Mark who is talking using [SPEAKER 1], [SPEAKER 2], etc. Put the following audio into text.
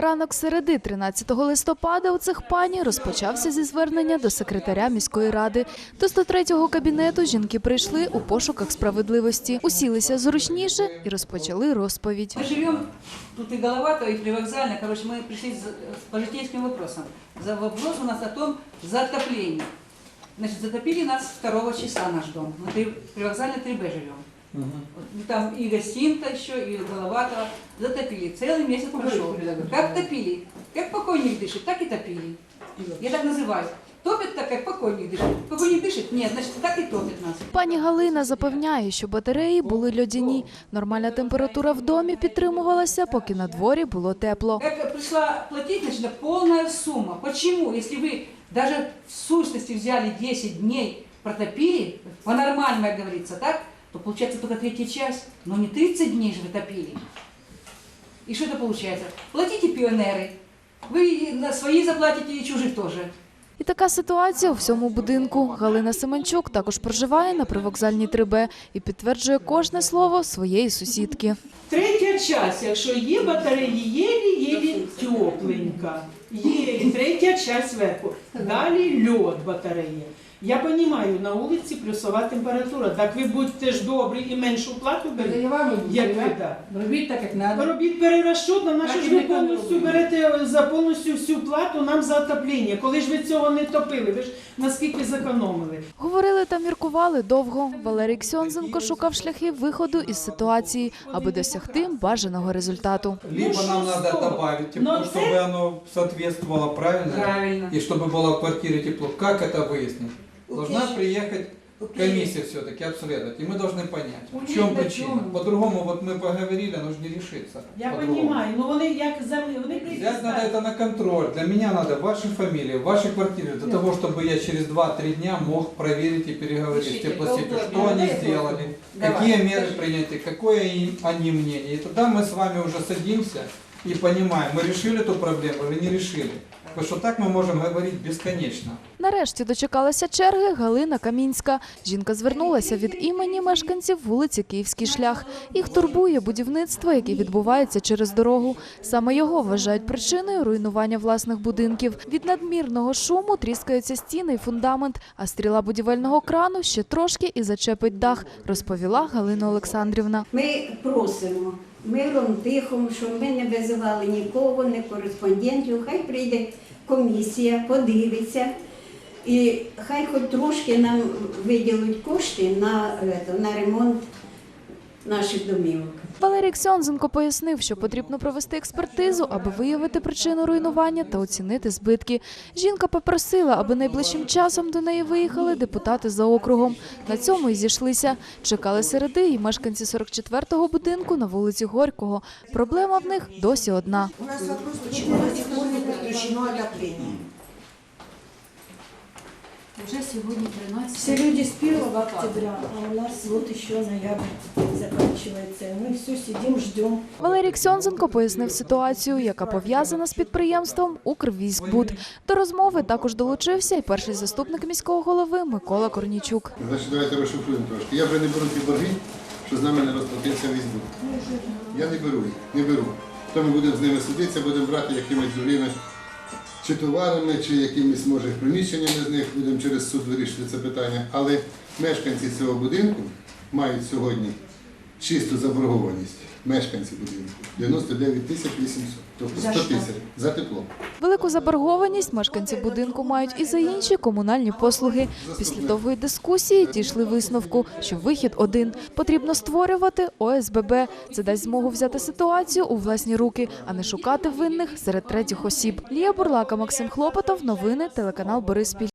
[SPEAKER 1] Ранок середи 13 листопада у цих пані розпочався зі звернення до секретаря міської ради. До 103-го кабінету жінки прийшли у пошуках справедливості, усілися зручніше і розпочали розповідь.
[SPEAKER 2] Мы живем тут и Головато, и Привокзально. Короче, мы пришли с, с по житейским вопросам. За вопрос у нас о том, за отопление. Значит, затопили нас 2 числа наш дом. Мы при, Привокзально 3Б живем. Вот, и Там и гостинка еще, и Головатого. Затопили. Целый месяц прошел. Как топили? Как покойник дышит, так и топили. Я так называю. Топят так, как покойник дышит. Покойник дышит? Нет, значит, так и топят нас.
[SPEAKER 1] Пані Галина запевняє, що батареї були льодяні. Нормальна температура в домі підтримувалася, поки на дворі було тепло.
[SPEAKER 2] Как пришла платить, значит, это полная сумма. Почему? Если вы даже в сущности взяли 10 дней, протопили, по-нормальному, как говорится, так, то получается только третья часть. Но не 30 дней же вы топили. И что это получается? Платите пионеры. Вы на свои заплатите и чужих тоже.
[SPEAKER 1] І така ситуація у всьому будинку. Галина Семенчук також проживає на привокзальній 3Б і підтверджує кожне слово своєї сусідки.
[SPEAKER 3] Третя часть, якщо є батареї, єлі-єлі тепленька. Єлі, третя часть зверху. Далі льод батареї. Я розумію, на вулиці плюсова температура. Так ви будьте ж добрі і меншу плату беріть. Як ви так?
[SPEAKER 2] Робить так, как надо.
[SPEAKER 3] Робіть перерозчет, на наше
[SPEAKER 2] Так
[SPEAKER 3] ж
[SPEAKER 2] і
[SPEAKER 3] ви
[SPEAKER 2] ми
[SPEAKER 3] повністю
[SPEAKER 2] робимо.
[SPEAKER 3] берете за повністю всю плату нам за отоплення. Коли ж ви цього не топили, ви ж наскільки зекономили.
[SPEAKER 1] Говорили та міркували довго. Валерій Ксьонзенко шукав шляхи виходу із ситуації, аби досягти бажаного результату.
[SPEAKER 4] Либо
[SPEAKER 3] Ну,
[SPEAKER 4] нам
[SPEAKER 3] что
[SPEAKER 4] надо
[SPEAKER 3] стоп.
[SPEAKER 4] добавить
[SPEAKER 3] Но
[SPEAKER 4] тепло,
[SPEAKER 3] це-
[SPEAKER 4] чтобы оно соответствовало правильно,
[SPEAKER 2] Правильно.
[SPEAKER 4] и чтобы было в квартире тепло. Как это выяснить? Должна приехать комиссия все-таки обследовать, и мы должны понять, в чем
[SPEAKER 2] на
[SPEAKER 4] причина. По-другому, вот мы поговорили, оно же не решится.
[SPEAKER 3] Я розумію, ну вони як землі, вони
[SPEAKER 4] Взять надо это на контроль. Для меня надо ваши фамилии, ваши квартиры, для того, чтобы я через 2-3 дня мог проверить и переговорить с теплосетью, что они сделали, какие меры приняты, какое они мнение. И тогда мы с вами уже садимся и понимаем, мы решили эту проблему или не решили. Потому что так мы можем говорить бесконечно.
[SPEAKER 1] Нарешті дочекалася черги Галина Камінська. Жінка звернулася від імені мешканців вулиці Київський шлях. Їх турбує будівництво, яке відбувається через дорогу. Саме його вважають причиною руйнування власних будинків. Від надмірного шуму тріскаються стіни і фундамент, а стріла будівельного крану ще трошки і зачепить дах, розповіла Галина Олександрівна.
[SPEAKER 5] Ми просимо миром тихом, що ми не визивали нікого, не кореспондентів. Хай прийде комісія, подивиться. І хай хоч трошки нам виділять кошти на, на ремонт наших домівок.
[SPEAKER 1] Валерій Ксьонзенко пояснив, що потрібно провести експертизу, аби виявити причину руйнування та оцінити збитки. Жінка попросила, аби найближчим часом до неї виїхали депутати за округом. На цьому і зійшлися. Чекали середи і мешканці 44-го будинку на вулиці Горького. Проблема в них досі одна.
[SPEAKER 6] У нас вопрос, сих пор не подключено отопление?
[SPEAKER 7] Уже сегодня 13
[SPEAKER 8] Все люди с 1 октября, а у нас вот еще ноябрь заканчивается. Мы все сидим, ждем.
[SPEAKER 1] Валерій Ксьонзенко пояснив ситуацію, яка пов'язана з підприємством «Укрвійськбуд». До розмови також долучився і перший заступник міського голови Микола Корнічук.
[SPEAKER 9] Значить, давайте розшифруємо трошки. Я вже не беру ті борги, що з нами не розплатився весь. Я не беру їх, не беру. То ми будемо з ними судитися, будемо брати якимись дурими чи товарами, чи якимись, може, приміщеннями з них, будемо через суд вирішити це питання. Але мешканці цього будинку мають сьогодні чисту заборгованість. Мешканці будинку 99 тисяч 800, тобто 100 тисяч за тепло.
[SPEAKER 1] Велику заборгованість мешканці будинку мають і за інші комунальні послуги. Після довгої дискусії дійшли висновку, що вихід один – потрібно створювати ОСББ. Це дасть змогу взяти ситуацію у власні руки, а не шукати винних серед третіх осіб. Лія Бурлака, Максим Хлопотов. Новини телеканал Бориспіль.